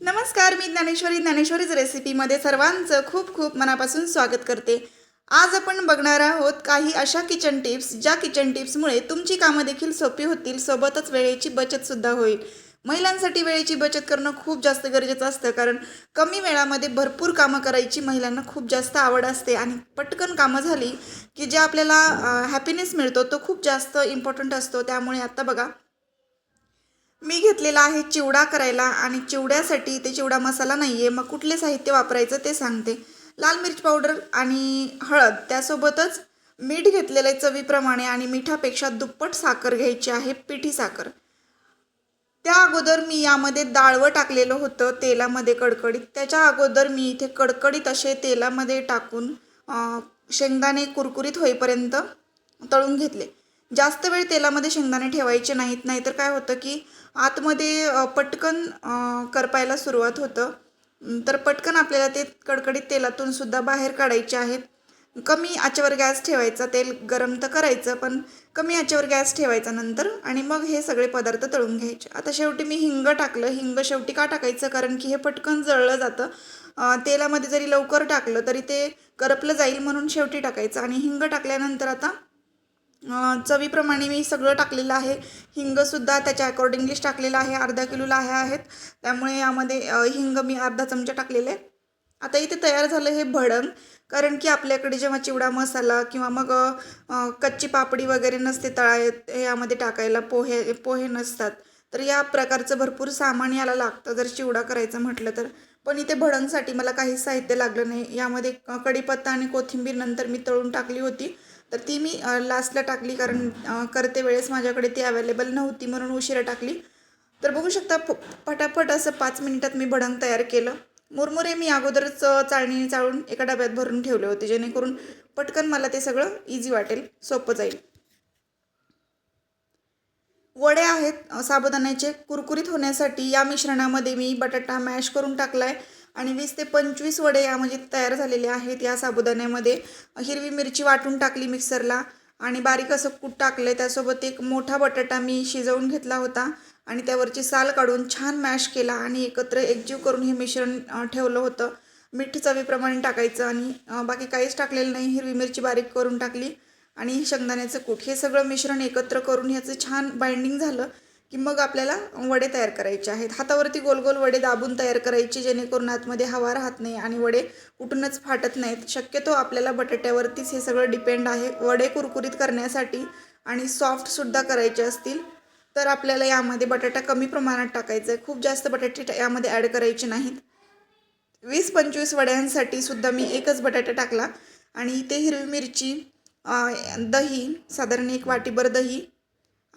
नमस्कार मी ज्ञानेश्वरी. ज्ञानेश्वरीज रेसिपीमध्ये सर्वांचं खूप खूप मनापासून स्वागत करते. आज आपण बघणार आहोत काही अशा किचन टिप्स ज्या किचन टिप्समुळे तुमची कामं देखील सोपी होतील सोबतच वेळेची बचतसुद्धा होईल. महिलांसाठी वेळेची बचत करणं खूप जास्त गरजेचं असतं कारण कमी वेळामध्ये भरपूर कामं करायची महिलांना खूप जास्त आवड असते. आणि पटकन कामं झाली की जे आपल्याला हॅपीनेस मिळतो तो खूप जास्त इम्पॉर्टंट असतो. त्यामुळे आत्ता बघा मी घेतलेला आहे चिवडा करायला आणि चिवड्यासाठी ते चिवडा मसाला नाही आहे मग कुठले साहित्य वापरायचं ते सांगते. लाल मिरच पावडर आणि हळद त्यासोबतच मीठ घेतलेलं आहे चवीप्रमाणे आणि मिठापेक्षा दुप्पट साखर घ्यायची आहे पिठी साखर. त्या अगोदर मी यामध्ये डाळवं टाकलेलं होतं तेलामध्ये कडकडीत. त्याच्या अगोदर मी इथे कडकडीत असे तेलामध्ये टाकून शेंगदाणे कुरकुरीत होईपर्यंत तळून घेतले. जास्त वेळ तेलामध्ये शेंगदाणे ठेवायचे नाहीत नाहीतर काय होतं की आतमध्ये पटकन करपायला सुरुवात होतं. तर पटकन आपल्याला ते कडकडीत तेलातून सुद्धा बाहेर काढायचे आहेत. कमी आचेवर गॅस ठेवायचा तेल गरम तर करायचं पण कमी आचेवर गॅस ठेवायचा नंतर आणि मग हे सगळे पदार्थ तळून घ्यायचे. आता शेवटी मी हिंग टाकलं. हिंग शेवटी का टाकायचं? कारण की हे पटकन जळलं जातं. तेलामध्ये जरी लवकर टाकलं तरी ते करपलं जाईल म्हणून शेवटी टाकायचं. आणि हिंग टाकल्यानंतर आता चवीप्रमाणे मी सगळं टाकलेलं आहे. हिंगसुद्धा त्याच्या अकॉर्डिंगलीच टाकलेलं आहे. अर्धा किलोला आहे आहेत. त्यामुळे यामध्ये हिंग मी अर्धा चमचा टाकलेले आहे. आता इथे तयार झालं हे भडंग कारण की आपल्याकडे जेव्हा चिवडा मसाला किंवा मग कच्ची पापडी वगैरे नसते तळा यामध्ये टाकायला पोहे पोहे नसतात. तर या प्रकारचं भरपूर सामान याला लागतं. जर चिवडा करायचं म्हटलं तर. पण इथे भडंगसाठी मला काही साहित्य लागलं नाही. यामध्ये कढीपत्ता आणि कोथिंबीर नंतर मी तळून टाकली होती. तर ती मी लास्टला टाकली कारण करते वेळेस माझ्याकडे ती अवेलेबल नव्हती म्हणून उशिरा टाकली. तर बघू शकता प पटापट असं पाच मिनिटात मी भडंग तयार केलं. मुरमुरे मी अगोदरच चाळणी चाळणीने चाळून एका डब्यात भरून ठेवले होते जेणेकरून पटकन मला ते सगळं इझी वाटेल सोपं जाईल. वडे आहेत साबुदाण्याचे. कुरकुरीत होण्यासाठी या मिश्रणामध्ये मी बटाटा मॅश करून टाकला आहे आणि वीस ते पंचवीस वडे यामध्ये म्हणजे तयार झालेले आहेत या साबुदाण्यामध्ये. हिरवी मिरची वाटून टाकली मिक्सरला आणि बारीक असं कूट टाकलं त्यासोबत एक मोठा बटाटा मी शिजवून घेतला होता आणि त्यावरची साल काढून छान मॅश केला आणि एकत्र एकजीव करून हे मिश्रण ठेवलं होतं. मीठ चवीप्रमाणे टाकायचं आणि बाकी काहीच टाकलेलं नाही. हिरवी मिरची बारीक करून टाकली आणि शेंगदाण्याचं कूट. हे सगळं मिश्रण एकत्र करून ह्याचं छान बाइंडिंग झालं. की मग आपल्याला वडे तयार करायचे आहेत. हातावरती गोल गोल वडे दाबून तयार करायचे जेणेकरून आतमध्ये हवा राहत नाही आणि वडे कुठूनच फाटत नाहीत. शक्यतो आपल्याला बटाट्यावरतीच हे सगळं डिपेंड आहे. वडे कुरकुरीत करण्यासाठी आणि सॉफ्टसुद्धा करायचे असतील तर आपल्याला यामध्ये बटाटा कमी प्रमाणात टाकायचा आहे. खूप जास्त बटाटे यामध्ये ॲड करायचे नाहीत. वीस पंचवीस वड्यांसाठी सुद्धा मी एकच बटाटा टाकला. आणि ते हिरवी मिरची दही साधारण एक वाटीभर दही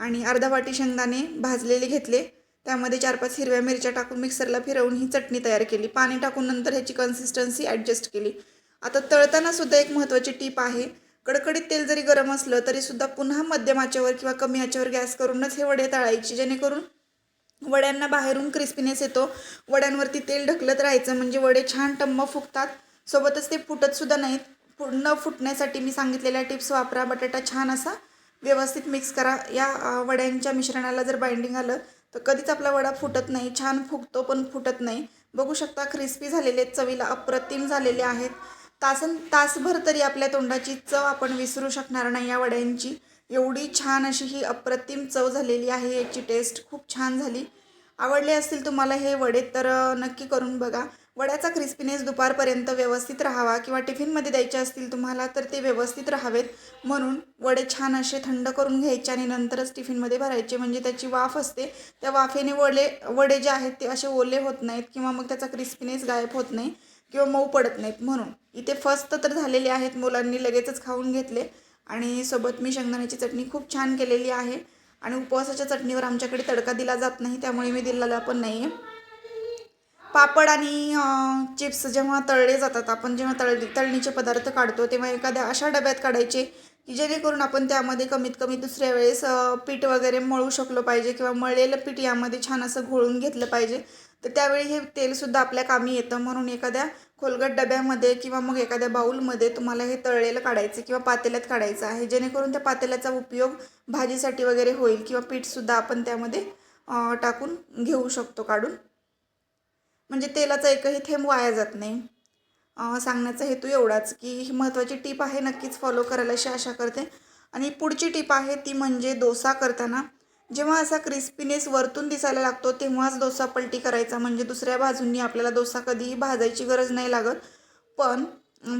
आणि अर्धा वाटी शेंगदाणे भाजलेले घेतले. त्यामध्ये चार पाच हिरव्या मिरच्या टाकून मिक्सरला फिरवून ही चटणी तयार केली. पाणी टाकून नंतर ह्याची कन्सिस्टन्सी ॲडजस्ट केली. आता तळताना सुद्धा एक महत्त्वाची टीप आहे. कडकडीत तेल जरी गरम असलं तरी सुद्धा पुन्हा मध्यम आचेवर किंवा कमी आचेवर गॅस करूनच हे वडे तळायचे. जेणेकरून वड्यांना बाहेरून क्रिस्पीनेस येतो. वड्यांवरती तेल ढकलत राहायचं म्हणजे वडे छान टम्म फुगतात. सोबतच ते फुटत सुद्धा नाहीत. फु न फुटण्यासाठी मी सांगितलेल्या टिप्स वापरा. बटाटा छान असा व्यवस्थित मिक्स करा. या वड्यांच्या मिश्रणाला जर बाइंडिंग आलं तर कधीच आपला वडा फुटत नाही. छान फुगतो पण फुटत नाही. बघू शकता क्रिस्पी झालेले आहेत, चवीला अप्रतिम झालेले आहेत. तासन तासभर तरी आपल्या तोंडाची चव आपण विसरू शकणार नाही या वड्यांची. एवढी छान अशी ही अप्रतिम चव झालेली आहे. याची टेस्ट खूप छान झाली. आवडले असतील तुम्हाला हे वडे तर नक्की करून बघा. वड्याचा क्रिस्पीनेस दुपारपर्यंत व्यवस्थित राहावा किंवा टिफिनमध्ये द्यायचे असतील तुम्हाला तर ते व्यवस्थित राहावेत. म्हणून वडे छान असे थंड करून घ्यायचे आणि नंतरच टिफिनमध्ये भरायचे. म्हणजे त्याची वाफ असते. त्या वाफेने वडे वडे जे आहेत ते असे ओले होत नाहीत किंवा मग त्याचा क्रिस्पीनेस गायब होत नाही किंवा मऊ पडत नाहीत. म्हणून इथे फस्त तर झालेले आहेत. मुलांनी लगेचच खाऊन घेतले. आणि सोबत मी शेंगदाण्याची चटणी खूप छान केलेली आहे. आणि उपवासाच्या चटणीवर आमच्याकडे तडका दिला जात नाही त्यामुळे मी दिलेला पण नाही आहे पापड आणि चिप्स जेव्हा तळले जातात आपण जेव्हा तळ तळणीचे पदार्थ काढतो तेव्हा एखाद्या अशा डब्यात काढायचे की जेणेकरून आपण त्यामध्ये कमीत कमी दुसऱ्या वेळेस पीठ वगैरे मळू शकलो पाहिजे किंवा मळलेलं पीठ यामध्ये छान असं घोळून घेतलं पाहिजे. तर त्यावेळी हे तेलसुद्धा आपल्या कामी येतं. म्हणून एखाद्या खोलगट डब्यामध्ये किंवा मग एखाद्या बाऊलमध्ये तुम्हाला हे तळलेलं काढायचं किंवा पातेल्यात काढायचं आहे. जेणेकरून त्या पातेल्याचा उपयोग भाजीसाठी वगैरे होईल किंवा पीठसुद्धा आपण त्यामध्ये टाकून घेऊ शकतो काढून. म्हणजे तेलाचा एकही थेंब वाया जात नाही. सांगण्याचा हेतू एवढाच की ही महत्त्वाची टीप आहे नक्कीच फॉलो करायला अशी आशा करते. आणि पुढची टीप आहे ती म्हणजे डोसा करताना जेव्हा असा क्रिस्पीनेस वरतून दिसायला लागतो तेव्हाच डोसा पलटी करायचा. म्हणजे दुसऱ्या बाजूंनी आपल्याला डोसा कधीही भाजायची गरज नाही लागत. पण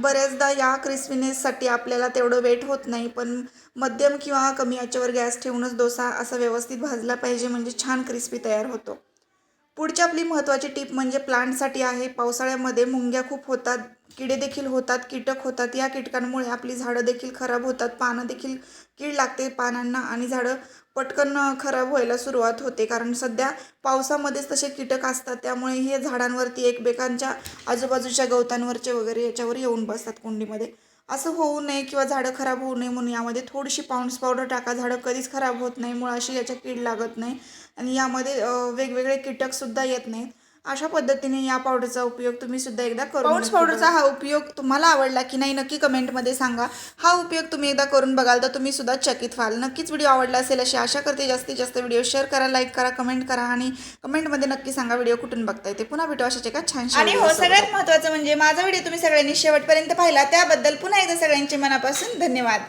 बऱ्याचदा या क्रिस्पीनेससाठी आपल्याला तेवढं वेट होत नाही. पण मध्यम किंवा कमी याच्यावर गॅस ठेवूनच डोसा असा व्यवस्थित भाजला पाहिजे म्हणजे छान क्रिस्पी तयार होतो. पुढची आपली महत्त्वाची टीप म्हणजे प्लांटसाठी आहे. पावसाळ्यामध्ये मुंग्या खूप होतात किडे देखील होतात कीटक होतात. या कीटकांमुळे आपली झाडं देखील खराब होतात. पानं देखील कीड लागते. पानांना आणि झाडं पटकन खराब व्हायला सुरुवात होते. कारण सध्या पावसामध्येच तसे कीटक असतात. त्यामुळे हे झाडांवरती एकमेकांच्या आजूबाजूच्या गवतांवरचे वगैरे याच्यावर येऊन बसतात कुंडीमध्ये. असं होऊ नये किंवा झाडं खराब होऊ नये म्हणून यामध्ये थोडीशी पाऊंड्स पावडर टाका. झाडं कधीच खराब होत नाही. मुळाशी याच्या कीड लागत नाही. आणि यामध्ये वेगवेगळे कीटकसुद्धा येत नाहीत. अशा पद्धतीने या पावडरचा उपयोग तुम्ही सुद्धा एकदा करू पाऊंड्स पावडरचा हा उपयोग तुम्हाला आवडला की नाही नक्की कमेंटमध्ये सांगा. हा उपयोग तुम्ही एकदा करून बघाल तर तुम्ही सुद्धा चकित व्हाल. नक्कीच व्हिडिओ आवडला असेल अशी आशा करते. जास्तीत जास्त व्हिडिओ शेअर करा लाईक करा कमेंट करा आणि कमेंटमध्ये नक्की सांगा व्हिडिओ कुठून बघता येते पुन्हा भेटू अशाच एका छान आणि हो सगळ्यात महत्त्वाचं म्हणजे माझा व्हिडिओ तुम्ही सगळ्यांनी शेवटपर्यंत पाहिला. त्याबद्दल पुन्हा एकदा सगळ्यांचे मनापासून धन्यवाद.